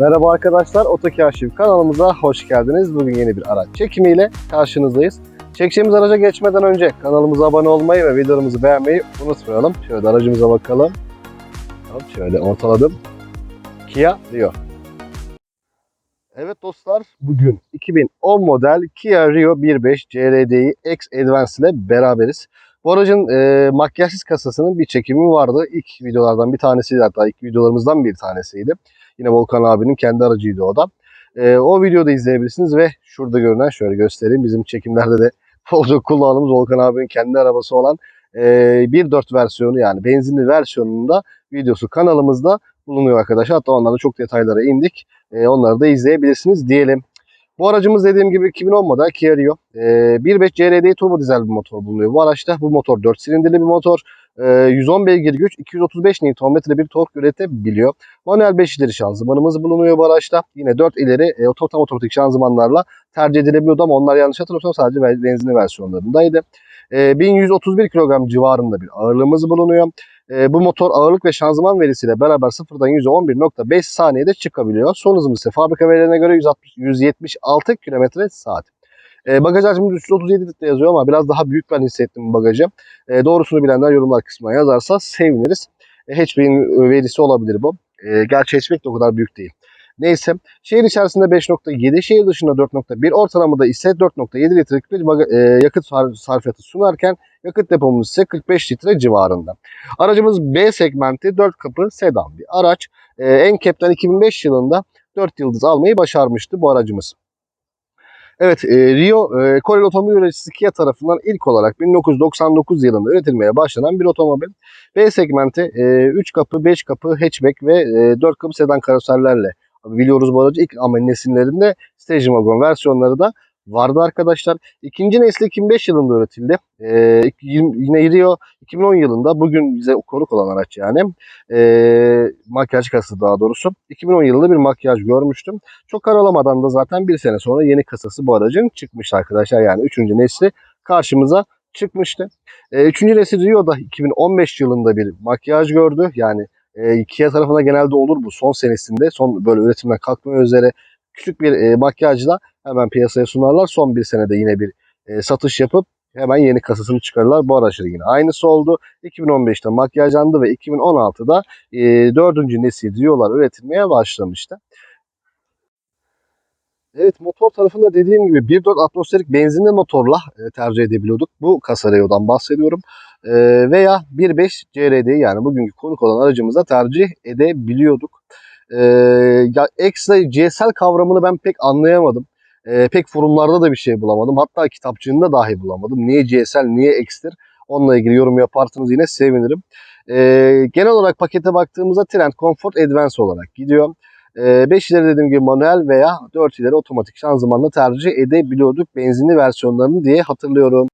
Merhaba arkadaşlar, Otoki Arşiv kanalımıza hoş geldiniz. Bugün yeni bir araç çekimiyle karşınızdayız. Çekeceğimiz araca geçmeden önce kanalımıza abone olmayı ve videolarımızı beğenmeyi unutmayalım. Şöyle aracımıza bakalım. Şöyle ortaladım. Kia Rio. Evet dostlar, bugün 2010 model Kia Rio 1.5 CRDI X Advance ile beraberiz. Bu aracın e, makyajsız kasasının bir çekimi vardı. İlk videolardan bir tanesiydi hatta ilk videolarımızdan bir tanesiydi. Yine Volkan abinin kendi aracıydı o da. E, o videoda izleyebilirsiniz ve şurada görünen şöyle göstereyim. Bizim çekimlerde de bolca kullandığımız Volkan abinin kendi arabası olan e, 1.4 versiyonu yani benzinli versiyonunda videosu kanalımızda bulunuyor arkadaşlar. Hatta onlarda çok detaylara indik. E, onları da izleyebilirsiniz diyelim. Bu aracımız dediğim gibi 2010 model Kia Rio. E, 1.5 CRDI turbo dizel bir motor bulunuyor bu araçta. Bu motor 4 silindirli bir motor. E, 110 beygir güç, 235 Nm bir tork üretebiliyor. Manuel 5 ileri şanzımanımız bulunuyor bu araçta. Yine 4 ileri e, tam otomatik şanzımanlarla tercih edilebiliyordu ama onlar yanlış hatırlamıyorsam sadece benzinli versiyonlarındaydı. E, 1131 kilogram civarında bir ağırlığımız bulunuyor. E, bu motor ağırlık ve şanzıman verisiyle beraber sıfırdan 100'e 11.5 saniyede çıkabiliyor. Son hızımız ise fabrika verilerine göre 160, 176 km saat. E, bagaj hacmimiz 337 litre yazıyor ama biraz daha büyük ben hissettim bagajı. E, doğrusunu bilenler yorumlar kısmına yazarsa seviniriz. E, hatchback'in verisi olabilir bu. E, gerçi hatchback de o kadar büyük değil. Neyse. Şehir içerisinde 5.7, şehir dışında 4.1, ortalamada ise 4.7 litrelik bir e, yakıt sar- sarfiyatı sunarken yakıt depomuz ise 45 litre civarında. Aracımız B segmenti 4 kapı sedan bir araç. E, NCAP'ten 2005 yılında 4 yıldız almayı başarmıştı bu aracımız. Evet, e, Rio e, Koreli otomobil üreticisi Kia tarafından ilk olarak 1999 yılında üretilmeye başlanan bir otomobil. B segmenti 3 kapı, 5 kapı hatchback ve e, 4 kapı sedan karoserlerle biliyoruz bu aracı. İlk ama nesillerinde station wagon versiyonları da vardı arkadaşlar. İkinci nesli 2005 yılında üretildi. E, yine Rio 2010 yılında bugün bize konuk olan araç yani. E, makyaj kasası daha doğrusu. 2010 yılında bir makyaj görmüştüm. Çok karalamadan da zaten bir sene sonra yeni kasası bu aracın çıkmıştı arkadaşlar. Yani üçüncü nesli karşımıza çıkmıştı. E, üçüncü nesil Rio'da 2015 yılında bir makyaj gördü. Yani e, Kia tarafına genelde olur bu son senesinde. Son böyle üretimden kalkma üzere küçük bir e, makyajla hemen piyasaya sunarlar. Son bir senede yine bir e, satış yapıp hemen yeni kasasını çıkarırlar. Bu araçları yine aynısı oldu. 2015'te makyajlandı ve 2016'da e, dördüncü nesil Rio'lar üretilmeye başlamıştı. Evet motor tarafında dediğim gibi 1.4 atmosferik benzinli motorla e, tercih edebiliyorduk. Bu kasa Reo'dan bahsediyorum. E, veya 1.5 CRD yani bugünkü konuk olan aracımıza tercih edebiliyorduk. E, ya ekstra GSL kavramını ben pek anlayamadım. Pek forumlarda da bir şey bulamadım. Hatta kitapçığında dahi bulamadım. Niye GSL, niye X'tir? Onunla ilgili yorum yaparsanız yine sevinirim. Genel olarak pakete baktığımızda Trend Comfort Advance olarak gidiyor. 5 ileri dediğim gibi manuel veya 4 ileri otomatik şanzımanla tercih edebiliyorduk benzinli versiyonlarını diye hatırlıyorum.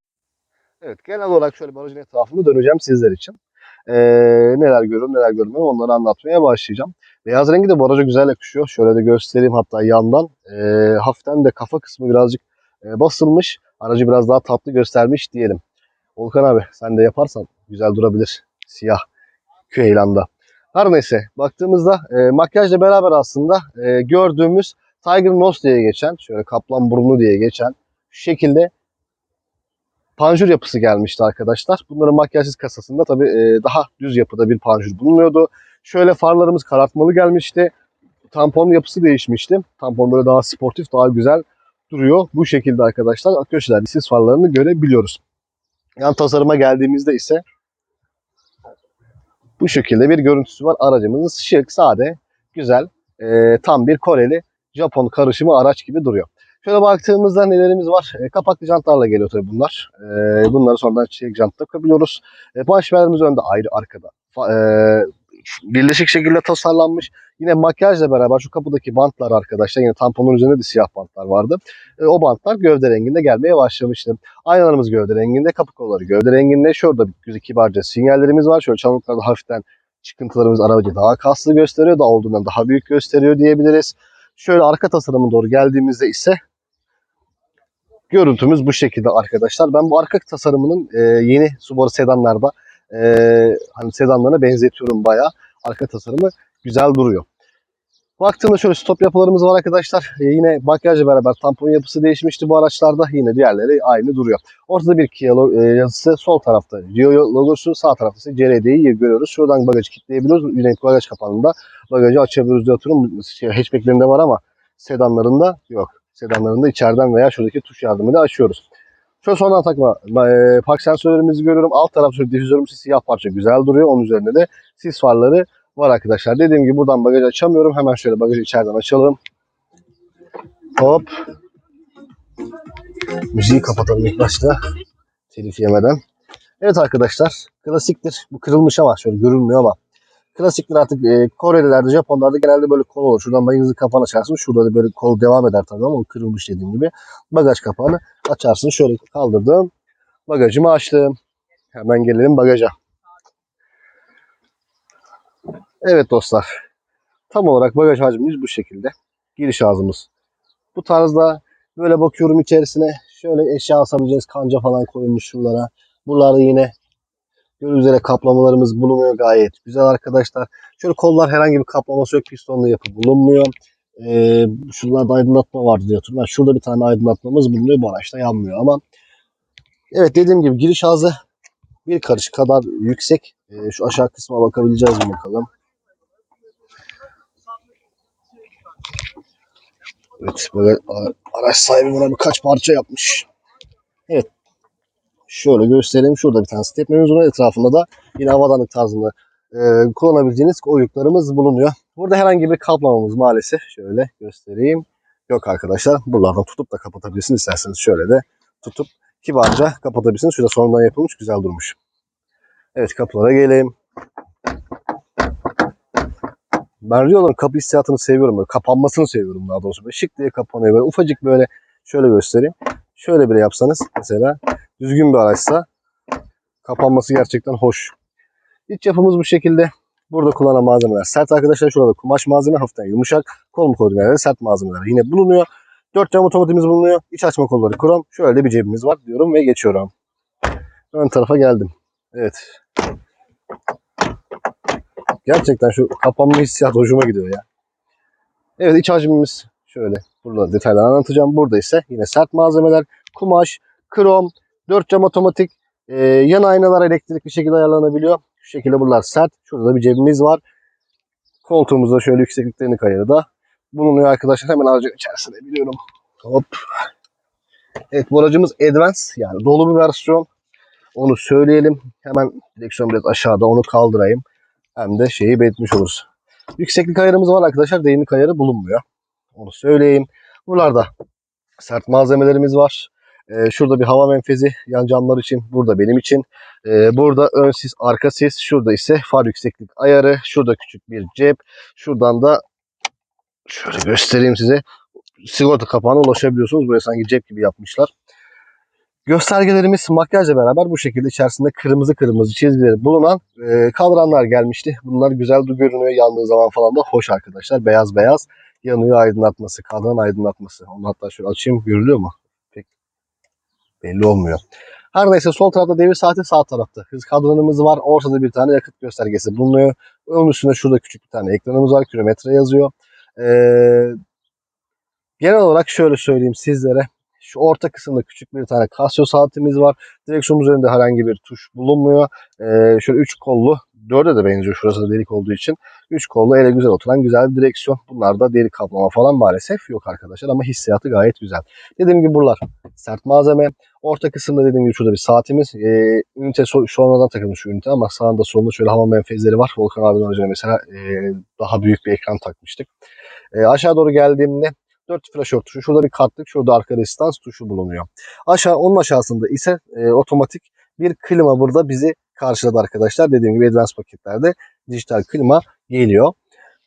Evet genel olarak şöyle bir aracın etrafını döneceğim sizler için. Ee, neler görüyorum neler görmüyorum onları anlatmaya başlayacağım. Beyaz rengi de bu araca güzel yakışıyor. Şöyle de göstereyim hatta yandan. E, hafiften de kafa kısmı birazcık e, basılmış. Aracı biraz daha tatlı göstermiş diyelim. Volkan abi sen de yaparsan güzel durabilir. Siyah Küheylanda. Her neyse baktığımızda e, makyajla beraber aslında e, gördüğümüz Tiger Nose diye geçen, şöyle kaplan burnu diye geçen şu şekilde panjur yapısı gelmişti arkadaşlar. Bunların makyajsız kasasında tabii e, daha düz yapıda bir panjur bulunuyordu. Şöyle farlarımız karartmalı gelmişti. Tampon yapısı değişmişti. Tampon böyle daha sportif, daha güzel duruyor. Bu şekilde arkadaşlar köşelerde sis farlarını görebiliyoruz. Yan tasarıma geldiğimizde ise bu şekilde bir görüntüsü var. Aracımız şık, sade, güzel, e, tam bir Koreli Japon karışımı araç gibi duruyor. Şöyle baktığımızda nelerimiz var? E, kapaklı jantlarla geliyor tabii bunlar. E, bunları sonradan çelik jant takabiliyoruz. E, başverimiz önde ayrı arkada. E, birleşik şekilde tasarlanmış. Yine makyajla beraber şu kapıdaki bantlar arkadaşlar yine tamponun üzerinde de siyah bantlar vardı. E, o bantlar gövde renginde gelmeye başlamıştı. Aynalarımız gövde renginde, kapı kolları gövde renginde. Şurada bir kibarca sinyallerimiz var. Şöyle çamurluklarda hafiften çıkıntılarımız aracı daha kaslı gösteriyor. Daha olduğundan daha büyük gösteriyor diyebiliriz. Şöyle arka tasarıma doğru geldiğimizde ise görüntümüz bu şekilde arkadaşlar. Ben bu arka tasarımının e, yeni Subaru sedanlarda e, hani sedanlarına benzetiyorum bayağı. Arka tasarımı güzel duruyor. Baktığımda şöyle stop yapılarımız var arkadaşlar. Ee, yine makyajla beraber tampon yapısı değişmişti bu araçlarda. Yine diğerleri aynı duruyor. Ortada bir Kia e, yazısı, sol tarafta Rio logosu, sağ tarafta ise CRD'yi görüyoruz. Şuradan bagajı kilitleyebiliyoruz. Yine bagaj kapağında bagajı açabiliyoruz diye hatırlıyorum. Şey, hatchbacklerinde var ama sedanlarında yok. Sedanlarında içeriden veya şuradaki tuş yardımıyla açıyoruz. Şöyle sondan takma e, park sensörlerimizi görüyorum. Alt tarafta şöyle difüzörümüz siyah parça güzel duruyor. Onun üzerinde de sis farları var arkadaşlar. Dediğim gibi buradan bagajı açamıyorum. Hemen şöyle bagajı içeriden açalım. Hop. Müziği kapatalım ilk başta. Telif yemeden. Evet arkadaşlar. Klasiktir. Bu kırılmış ama şöyle görünmüyor ama. Klasiktir artık e, Korelilerde, Japonlarda genelde böyle kol olur. Şuradan bagajın kapağını açarsın. Şurada da böyle kol devam eder tabii ama o kırılmış dediğim gibi. Bagaj kapağını açarsın. Şöyle kaldırdım. Bagajımı açtım. Hemen gelelim bagaja. Evet dostlar. Tam olarak bagaj hacmimiz bu şekilde. Giriş ağzımız. Bu tarzda böyle bakıyorum içerisine. Şöyle eşya asabileceğiniz kanca falan koyulmuş şuralara. Buralarda yine gördüğünüz üzere kaplamalarımız bulunuyor gayet güzel arkadaşlar. Şöyle kollar herhangi bir kaplaması yok. Pistonlu yapı bulunmuyor. Ee, şuralarda aydınlatma vardı diye hatırlıyorum. Şurada bir tane aydınlatmamız bulunuyor. Bu araçta yanmıyor ama evet dediğim gibi giriş ağzı bir karış kadar yüksek. Ee, şu aşağı kısma bakabileceğiz mi bakalım. Evet böyle araç sahibi buna birkaç parça yapmış. Evet. Şöyle göstereyim. Şurada bir tane stepnemiz var. Etrafında da yine havadanlık tarzında e, kullanabileceğiniz oyuklarımız bulunuyor. Burada herhangi bir kaplamamız maalesef. Şöyle göstereyim. Yok arkadaşlar. Buralardan tutup da kapatabilirsiniz. İsterseniz şöyle de tutup kibarca kapatabilirsiniz. Şurada sonradan yapılmış. Güzel durmuş. Evet kapılara geleyim. Ben Rio'nun kapı hissiyatını seviyorum. Böyle kapanmasını seviyorum daha doğrusu. Böyle şık diye kapanıyor. Böyle ufacık böyle şöyle göstereyim. Şöyle bile yapsanız mesela düzgün bir araçsa kapanması gerçekten hoş. İç yapımız bu şekilde. Burada kullanılan malzemeler sert arkadaşlar. Şurada kumaş malzeme hafiften yumuşak. Kol mu koydum yerlerde sert malzemeler yine bulunuyor. 4 cam otomatikimiz bulunuyor. İç açma kolları krom. Şöyle bir cebimiz var diyorum ve geçiyorum. Ön tarafa geldim. Evet. Gerçekten şu kapanma hissiyatı hoşuma gidiyor ya. Evet iç hacmimiz şöyle. Burada detayları anlatacağım. Burada ise yine sert malzemeler, kumaş, krom, 4 cam otomatik, e, yan aynalar elektrikli şekilde ayarlanabiliyor. Şu şekilde buralar sert. Şurada da bir cebimiz var. Koltuğumuzda şöyle yüksekliklerini kayarı da bulunuyor arkadaşlar. Hemen aracın içerisine biliyorum. Hop. Evet bu aracımız Advance yani dolu bir versiyon. Onu söyleyelim. Hemen direksiyon biraz aşağıda onu kaldırayım. Hem de şeyi belirtmiş oluruz. Yükseklik ayarımız var arkadaşlar. Derinlik ayarı bulunmuyor. Onu söyleyeyim. Buralarda sert malzemelerimiz var. Ee, şurada bir hava menfezi yan camlar için. Burada benim için. Ee, burada ön sis, arka sis. Şurada ise far yükseklik ayarı. Şurada küçük bir cep. Şuradan da şöyle göstereyim size. Sigorta kapağına ulaşabiliyorsunuz. Buraya sanki cep gibi yapmışlar. Göstergelerimiz makyajla beraber bu şekilde içerisinde kırmızı kırmızı çizgileri bulunan e, kadranlar gelmişti. Bunlar güzel görünüyor. Yandığı zaman falan da hoş arkadaşlar. Beyaz beyaz yanıyor aydınlatması, kadran aydınlatması. Onu hatta şöyle açayım. Görülüyor mu? Belli olmuyor. Her neyse sol tarafta devir saati sağ tarafta. Hız kadranımız var. Ortada bir tane yakıt göstergesi bulunuyor. Ön üstünde şurada küçük bir tane ekranımız var. Kilometre yazıyor. Ee, genel olarak şöyle söyleyeyim sizlere. Şu orta kısımda küçük bir tane Casio saatimiz var. Direksiyon üzerinde herhangi bir tuş bulunmuyor. Ee, şöyle 3 kollu, 4'e de benziyor şurası da delik olduğu için. 3 kollu ele güzel oturan güzel bir direksiyon. Bunlarda deri kaplama falan maalesef yok arkadaşlar ama hissiyatı gayet güzel. Dediğim gibi buralar sert malzeme. Orta kısımda dediğim gibi şurada bir saatimiz. Ee, ünite so- sonradan takılmış şu ünite ama sağında solunda şöyle hava menfezleri var. Volkan abinin aracına mesela e, daha büyük bir ekran takmıştık. E, aşağı doğru geldiğimde 4 flaşör tuşu. Şurada bir kartlık, şurada arka distans tuşu bulunuyor. Aşağı onun aşağısında ise e, otomatik bir klima burada bizi karşıladı arkadaşlar. Dediğim gibi Advanced paketlerde dijital klima geliyor.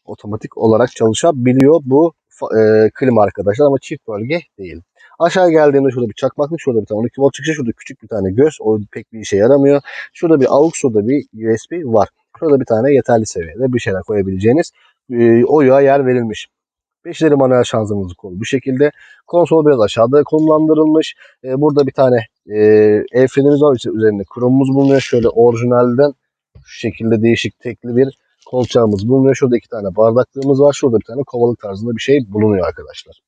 Otomatik olarak çalışabiliyor bu e, klima arkadaşlar ama çift bölge değil. Aşağı geldiğimde şurada bir çakmaklık, şurada bir tane 12 volt çıkışı, şurada küçük bir tane göz. O pek bir işe yaramıyor. Şurada bir AUX, şurada bir USB var. Şurada bir tane yeterli seviyede bir şeyler koyabileceğiniz e, oyuğa yer verilmiş. Beşleri manuel şanzımanımız kolu bu şekilde. Konsol biraz aşağıda konumlandırılmış. E, burada bir tane e, el frenimiz var. İşte üzerinde kromumuz bulunuyor. Şöyle orijinalden şu şekilde değişik tekli bir kolçağımız bulunuyor. Şurada iki tane bardaklığımız var. Şurada bir tane kovalık tarzında bir şey bulunuyor arkadaşlar.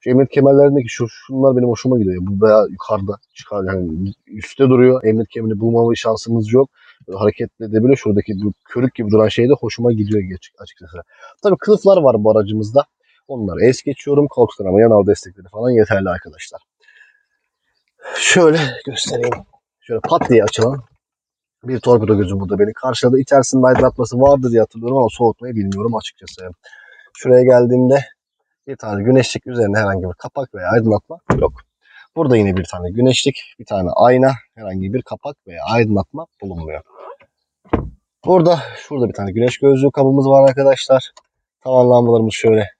Şu emniyet kemerlerindeki şu şunlar benim hoşuma gidiyor. Bu bayağı yukarıda çıkar yani üstte duruyor. Emniyet kemerini bulmama şansımız yok. Böyle hareketli edebiliyor. Şuradaki bu körük gibi duran şey de hoşuma gidiyor açıkçası. Tabii kılıflar var bu aracımızda. Onları es geçiyorum. Koltuklar ama yanal destekleri falan yeterli arkadaşlar. Şöyle göstereyim. Şöyle pat diye açılan bir torpido gözü burada beni karşıladı. İçerisinde aydınlatması vardı diye hatırlıyorum ama soğutmayı bilmiyorum açıkçası. Şuraya geldiğimde bir tane güneşlik üzerine herhangi bir kapak veya aydınlatma yok. Burada yine bir tane güneşlik, bir tane ayna, herhangi bir kapak veya aydınlatma bulunmuyor. Burada, şurada bir tane güneş gözlüğü kabımız var arkadaşlar. Tavan lambalarımız şöyle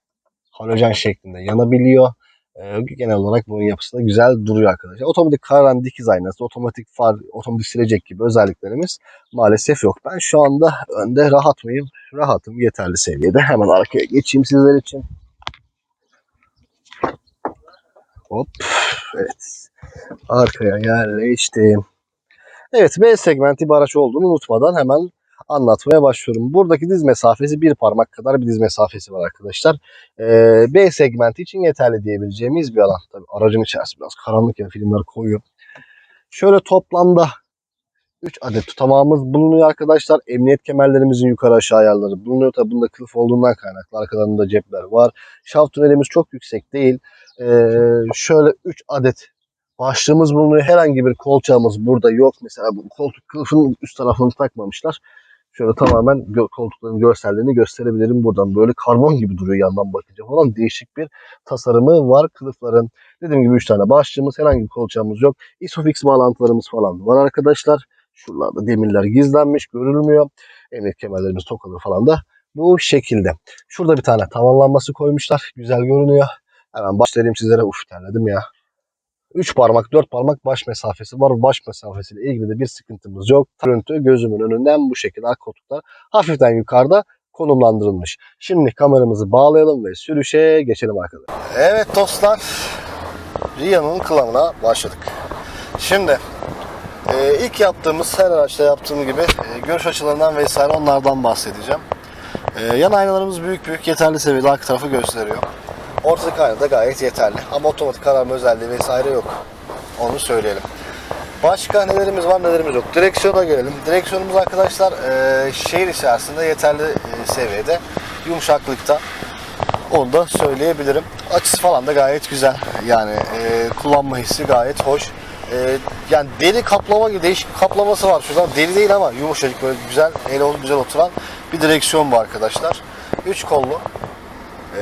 halojen şeklinde yanabiliyor. Ee, genel olarak bunun yapısı da güzel duruyor arkadaşlar. Otomatik karan dikiz aynası, otomatik far, otomatik silecek gibi özelliklerimiz maalesef yok. Ben şu anda önde rahat mıyım? Rahatım yeterli seviyede. Hemen arkaya geçeyim sizler için. Hop. Evet. Arkaya yerleştim. Evet B segmenti bir araç olduğunu unutmadan hemen anlatmaya başlıyorum. Buradaki diz mesafesi bir parmak kadar bir diz mesafesi var arkadaşlar. Ee, B segmenti için yeterli diyebileceğimiz bir alan. Tabii aracın içerisi biraz karanlık ya filmler koyuyor. Şöyle toplamda 3 adet tutamağımız bulunuyor arkadaşlar. Emniyet kemerlerimizin yukarı aşağı ayarları bulunuyor. Tabii bunda kılıf olduğundan kaynaklı arkalarında cepler var. Şaft tünelimiz çok yüksek değil. Ee, şöyle 3 adet başlığımız bulunuyor. Herhangi bir kolçağımız burada yok. Mesela bu koltuk kılıfının üst tarafını takmamışlar. Şöyle tamamen gö- koltukların görsellerini gösterebilirim buradan. Böyle karbon gibi duruyor yandan bakınca falan. Değişik bir tasarımı var kılıfların. Dediğim gibi 3 tane başlığımız, herhangi bir kolçağımız yok. Isofix bağlantılarımız falan var arkadaşlar. Şuralarda demirler gizlenmiş, görülmüyor. Emniyet kemerlerimiz tokalı falan da bu şekilde. Şurada bir tane tavan koymuşlar. Güzel görünüyor. Hemen başlayayım sizlere. Uf terledim ya. 3 parmak 4 parmak baş mesafesi var. Baş mesafesiyle ilgili de bir sıkıntımız yok. Görüntü gözümün önünden bu şekilde arka koltuklar hafiften yukarıda konumlandırılmış. Şimdi kameramızı bağlayalım ve sürüşe geçelim arkadaşlar. Evet dostlar. Ria'nın kılavuna başladık. Şimdi e, ilk yaptığımız her araçta yaptığım gibi e, görüş açılarından vesaire onlardan bahsedeceğim. E, yan aynalarımız büyük büyük yeterli seviyede arka tarafı gösteriyor. Ortadaki ayna da gayet yeterli. Ama otomatik kararma özelliği vesaire yok. Onu söyleyelim. Başka nelerimiz var nelerimiz yok. Direksiyona gelelim. Direksiyonumuz arkadaşlar e, şehir içerisinde yeterli e, seviyede. Yumuşaklıkta. Onu da söyleyebilirim. Açısı falan da gayet güzel. Yani e, kullanma hissi gayet hoş. E, yani deri kaplama gibi değişik bir kaplaması var. Şuradan deri değil ama yumuşacık böyle güzel, ele güzel oturan bir direksiyon bu arkadaşlar. 3 kollu.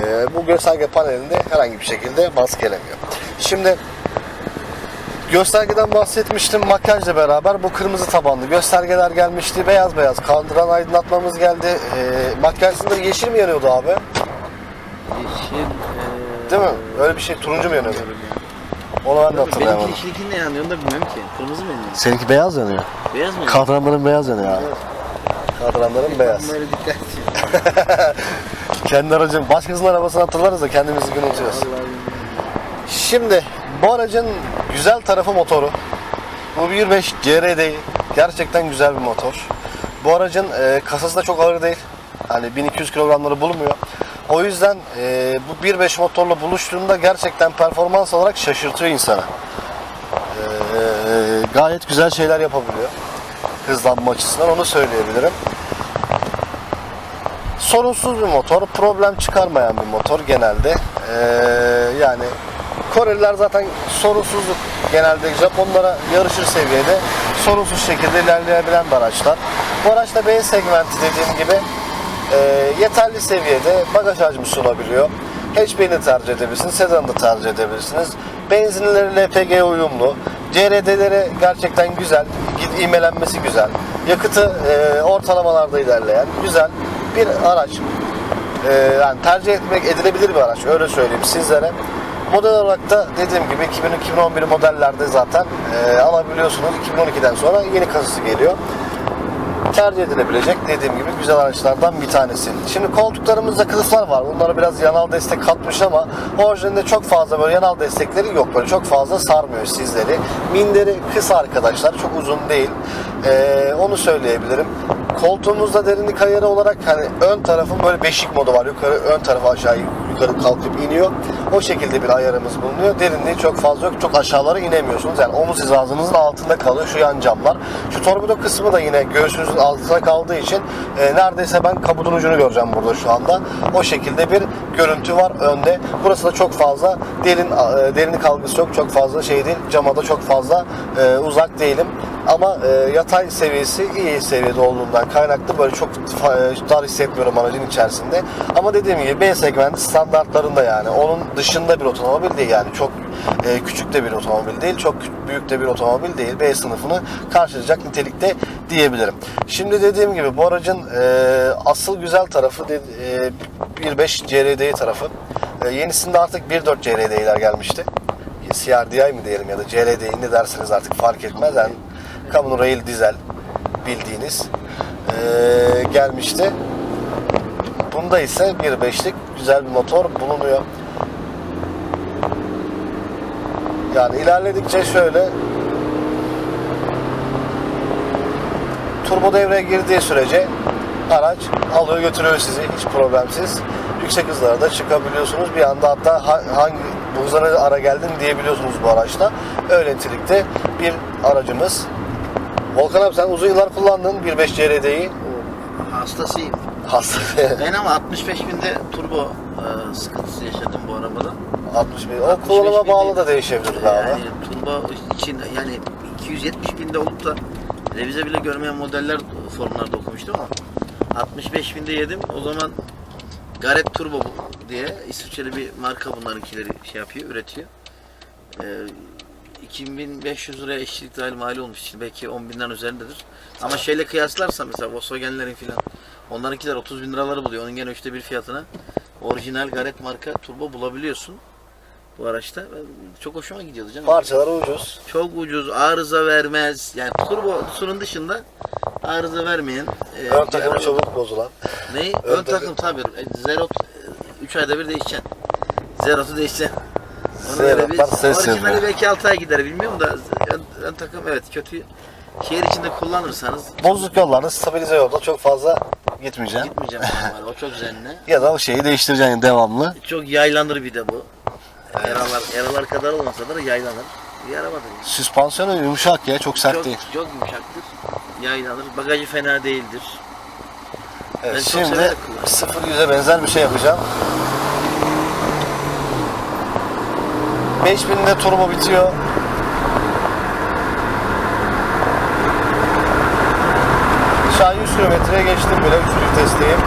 Ee, bu gösterge panelinde herhangi bir şekilde maskelemiyor. Şimdi göstergeden bahsetmiştim makyajla beraber bu kırmızı tabanlı göstergeler gelmişti. Beyaz beyaz kaldıran aydınlatmamız geldi. Ee, makyajında yeşil mi yanıyordu abi? Yeşil. eee, Değil mi? Öyle bir şey turuncu mu yanıyordu? Onu ben de hatırlayamadım. Benimki yeşilkin ne yanıyor onu da bilmiyorum ki. Kırmızı mı yanıyor? Seninki beyaz yanıyor. Beyaz mı yanıyor? Kadranların beyaz yanıyor abi. Kadranların beyaz. Böyle dikkat Kendi aracın, başkasının arabasını hatırlarız da kendimizi gün unutuyoruz. Şimdi bu aracın güzel tarafı motoru. Bu 1.5 CRD gerçekten güzel bir motor. Bu aracın e, kasası da çok ağır değil. Hani 1200 kilogramları bulunmuyor. O yüzden e, bu 1.5 motorla buluştuğunda gerçekten performans olarak şaşırtıyor insanı. E, gayet güzel şeyler yapabiliyor. Hızlanma açısından onu söyleyebilirim. Sorunsuz bir motor, problem çıkarmayan bir motor genelde. Ee, yani Koreliler zaten sorunsuzluk genelde Japonlara yarışır seviyede sorunsuz şekilde ilerleyebilen bir araçlar. Bu araçta B segmenti dediğim gibi e, yeterli seviyede bagaj hacmi sunabiliyor. HP'ni tercih edebilirsiniz, sedanı da tercih edebilirsiniz. Benzinleri LPG uyumlu. CRD'leri gerçekten güzel, ivmelenmesi güzel. Yakıtı e, ortalamalarda ilerleyen güzel bir araç. E, yani tercih etmek edilebilir bir araç öyle söyleyeyim sizlere. Model olarak da dediğim gibi 2000-2011 modellerde zaten e, alabiliyorsunuz. 2012'den sonra yeni kasası geliyor. Tercih edilebilecek dediğim gibi güzel araçlardan bir tanesi. Şimdi koltuklarımızda kılıflar var. Bunlara biraz yanal destek katmış ama orijinalinde çok fazla böyle yanal destekleri yok. Böyle çok fazla sarmıyor sizleri. Minderi kısa arkadaşlar. Çok uzun değil. Ee, onu söyleyebilirim. Koltuğumuzda derinlik ayarı olarak hani ön tarafın böyle beşik modu var. Yukarı ön tarafa aşağı yukarı kalkıp iniyor. O şekilde bir ayarımız bulunuyor. Derinliği çok fazla yok. Çok aşağılara inemiyorsunuz. Yani omuz hizasınızın altında kalıyor şu yan camlar. Şu torpido kısmı da yine göğsünüzün altında kaldığı için e, neredeyse ben kabudun ucunu göreceğim burada şu anda. O şekilde bir görüntü var önde. Burası da çok fazla derin e, derinlik algısı yok. Çok fazla şey değil. Cama da çok fazla e, uzak değilim. Ama e, yatay seviyesi iyi seviyede olduğundan kaynaklı böyle çok fa- dar hissetmiyorum aracın içerisinde. Ama dediğim gibi B segmenti standartlarında yani. Onun dışında bir otomobil değil yani. Çok e, küçük de bir otomobil değil. Çok büyük de bir otomobil değil. B sınıfını karşılayacak nitelikte diyebilirim. Şimdi dediğim gibi bu aracın e, asıl güzel tarafı e, 1.5 CRDI tarafı. E, yenisinde artık 1.4 CRDI'ler gelmişti. CRDI mi diyelim ya da CRDI ne derseniz artık fark etmez. Yani Common Rail dizel bildiğiniz eee, gelmişti. Bunda ise 1.5'lik güzel bir motor bulunuyor. Yani ilerledikçe şöyle turbo devreye girdiği sürece araç alıyor götürüyor sizi hiç problemsiz. Yüksek hızlara da çıkabiliyorsunuz. Bir anda hatta ha- hangi bu ara geldin diyebiliyorsunuz bu araçta. Öyle nitelikte bir aracımız. Volkan abi sen uzun yıllar kullandın 1.5 CRD'yi. Hastasıyım. Hasta. Ben ama 65 binde turbo e, sıkıntısı yaşadım bu arabada. 61. O kullanıma bağlı da değişebilir abi. Yani turbo için yani 270 binde olup da revize bile görmeyen modeller forumlarda okumuştum ama 65 binde yedim. O zaman Garrett Turbo diye İsviçreli bir marka bunlarınkileri şey yapıyor, üretiyor. Ee, 2500 liraya eşlik dahil mali olmuş için belki 10 binden üzerindedir. Ama şeyle kıyaslarsa mesela Volkswagen'lerin filan onlarınkiler 30 bin liraları buluyor. Onun gene üçte bir fiyatına orijinal Garrett marka turbo bulabiliyorsun bu araçta. Çok hoşuma gidiyordu canım. Parçaları ucuz. Çok ucuz, arıza vermez. Yani turbosunun dışında arıza vermeyen e, Ön araba. çabuk bozulan. Ne? Ön Ön, takım tabii. E, Zerot 3 ayda bir değişeceksin. Zerot'u değişeceksin. Ona göre bir- Orijinali yapıyor. belki 6 ay gider bilmiyorum da ön, ön takım evet kötü. Şehir içinde kullanırsanız Bozuk yollarda stabilize yolda çok fazla gitmeyeceksin. gitmeyeceğim. O çok zenli. Ya da o şeyi değiştireceksin devamlı. Çok yaylanır bir de bu. Yaralar, yaralar kadar olmasa da yaylanır. Bir arabadır. yani. Süspansiyonu yumuşak ya çok sert Çok, değil. çok yumuşaktır. Yaylanır. Bagajı fena değildir. Evet, Ben çok şimdi severek kullanıyorum. 0 100'e benzer bir şey yapacağım. 5000'de turbo bitiyor. Şu an 100 kilometreye geçtim bile. 3. testteyim.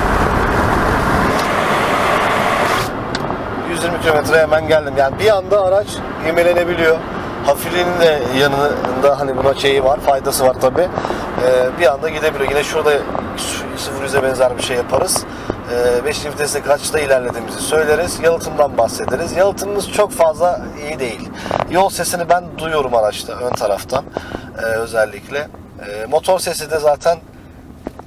120 kilometre hemen geldim. Yani bir anda araç imelenebiliyor. Hafifliğinin de yanında hani buna şeyi var, faydası var tabi. bir anda gidebiliyor. Yine şurada 0 100'e benzer bir şey yaparız. 5. viteste kaçta ilerlediğimizi söyleriz. Yalıtımdan bahsederiz. Yalıtımımız çok fazla iyi değil. Yol sesini ben duyuyorum araçta ön taraftan e, özellikle. E, motor sesi de zaten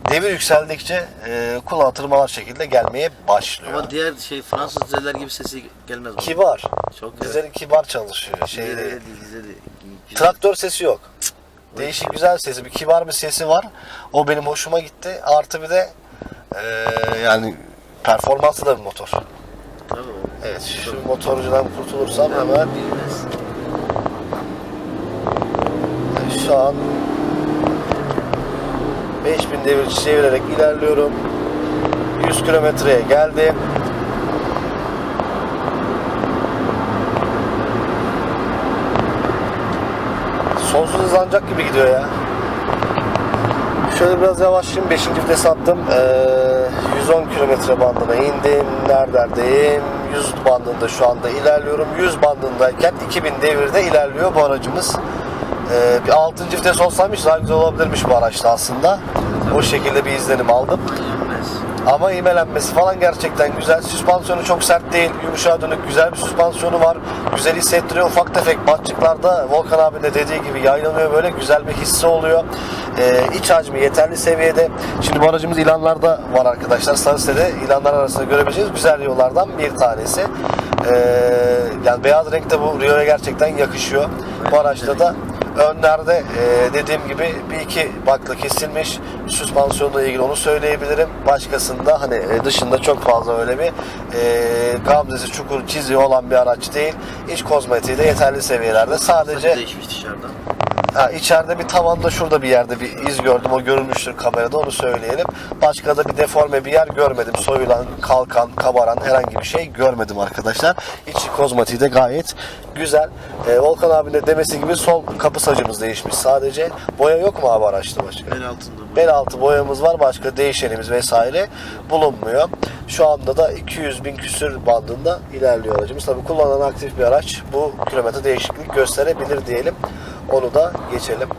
devir yükseldikçe e, kulağa tırmalar şekilde gelmeye başlıyor. Ama diğer şey Fransız dizeller gibi sesi gelmez. bana. Kibar. Çok güzel. Dizeli kibar çalışıyor. Şey. Traktör sesi yok. Değişik güzel sesi, bir kibar bir sesi var. O benim hoşuma gitti. Artı bir de eee, yani performanslı da bir motor. Tabii. Evet, şu motorcudan kurtulursam hemen Bilmez. şu an 5000 devir çevirerek ilerliyorum. 100 kilometreye geldim. Sonsuz hızlanacak gibi gidiyor ya. Şöyle biraz yavaşlayayım. 5. vites attım. Ee, 110 kilometre bandına indim. Neredeyim? 100 bandında şu anda ilerliyorum. 100 bandındayken 2000 devirde ilerliyor bu aracımız. Ee, bir 6. vites olsaymış daha güzel olabilirmiş bu araçta aslında. O şekilde bir izlenim aldım. Ama imelenmesi falan gerçekten güzel. Süspansiyonu çok sert değil. Yumuşağa dönük güzel bir süspansiyonu var. Güzel hissettiriyor. Ufak tefek batçıklarda Volkan abinin de dediği gibi yaylanıyor böyle. Güzel bir hissi oluyor. Ee, iç hacmi yeterli seviyede. Şimdi bu aracımız ilanlarda var arkadaşlar. Sarı sitede ilanlar arasında görebileceğiniz güzel yollardan bir tanesi. Ee, yani beyaz renk de bu Rio'ya gerçekten yakışıyor. Bu araçta da Önlerde e, dediğim gibi bir iki bakla kesilmiş. Süspansiyonla ilgili onu söyleyebilirim. Başkasında hani e, dışında çok fazla öyle bir e, gamzesi, çukur, çiziği olan bir araç değil. İç kozmetiği de yeterli seviyelerde. Sadece değişmiş dışarıdan. Ha, içeride bir tavanda şurada bir yerde bir iz gördüm. O görülmüştür kamerada onu söyleyelim. Başka da bir deforme bir yer görmedim. Soyulan, kalkan, kabaran herhangi bir şey görmedim arkadaşlar. İçi kozmatiği de gayet güzel. Ee, Volkan abinin de demesi gibi sol kapı sacımız değişmiş sadece. Boya yok mu abi araçta başka? Bel altında. Bel altı boyamız var. Başka değişenimiz vesaire bulunmuyor. Şu anda da 200 bin küsür bandında ilerliyor aracımız. Tabii kullanan aktif bir araç bu kilometre değişiklik gösterebilir diyelim. Onu da geçelim.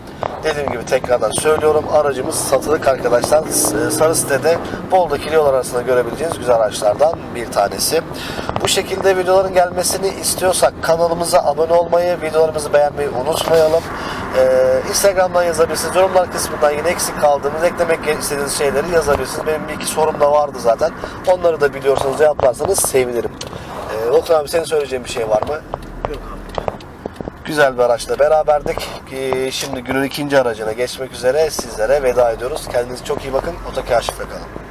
Dediğim gibi tekrardan söylüyorum aracımız satılık arkadaşlar. Sarı sitede bolda kilolar arasında görebileceğiniz güzel araçlardan bir tanesi. Bu şekilde videoların gelmesini istiyorsak kanalımıza abone olmayı, videolarımızı beğenmeyi unutmayalım. Ee, Instagram'dan yazabilirsiniz. Yorumlar kısmından yine eksik kaldığınız, eklemek istediğiniz şeyleri yazabilirsiniz. Benim bir iki sorum da vardı zaten. Onları da biliyorsanız cevaplarsanız sevinirim. Ee, Volkan abi senin söyleyeceğin bir şey var mı? Güzel bir araçla beraberdik. Ee, Şimdi günün ikinci aracına geçmek üzere sizlere veda ediyoruz. Kendinize çok iyi bakın. Otokaşifle kalın.